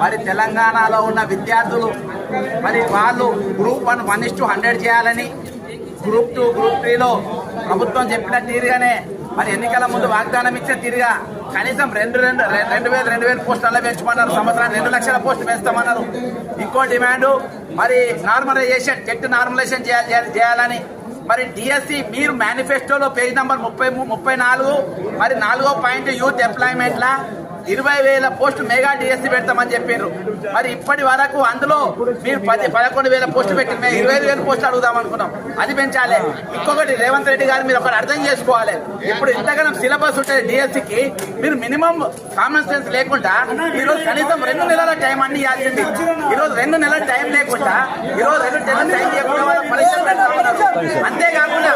మరి తెలంగాణలో ఉన్న విద్యార్థులు మరి వాళ్ళు group one one is to hundred చేయాలని గ్రూప్ టూ గ్రూప్ త్రీలో ప్రభుత్వం చెప్పిన తీరుగానే మరి ఎన్నికల ముందు వాగ్దానం ఇచ్చే తీరుగా కనీసం రెండు రెండు రెండు వేలు రెండు వేల పోస్టులలో పెంచుకున్నారు సంవత్సరానికి రెండు లక్షల పోస్టులు పెంచుతామన్నారు. ఇంకో డిమాండ్ మరి నార్మలైజేషన్ టెట్ నార్మలైజేషన్ చేయాలి- చేయాలని మరి డిఎస్సి మీరు మేనిఫెస్టోలో పేజ్ నంబర్ ముప్పై ముప్పై నాలుగు మరి నాలుగో పాయింట్ యూత్ ఎంప్లాయ్మెంట్ ఇరవై వేల పోస్ట్ మెగా డిఎస్సి పెడతామని చెప్పారు మరి ఇప్పటి వరకు అందులో మీరు పది పదకొండు వేల పోస్ట్ పెట్టి మేము ఇరవై ఐదు వేల పోస్ట్ అడుగుదాం అనుకున్నాం. అది పెంచాలి. ఇంకొకటి రేవంత్ రెడ్డి గారు మీరు ఒకటి అర్థం చేసుకోవాలి. ఇప్పుడు ఇంతగానం సిలబస్ ఉంటుంది డిఎస్సికి మీరు మినిమం కామన్ సెన్స్ లేకుండా ఈ రోజు కనీసం రెండు నెలల టైం అన్ని ఇవ్వాల్సింది ఈరోజు రెండు నెలల టైం లేకుండా ఈ రోజు రెండు నెలల టైం లేకుండా అంతేకాకుండా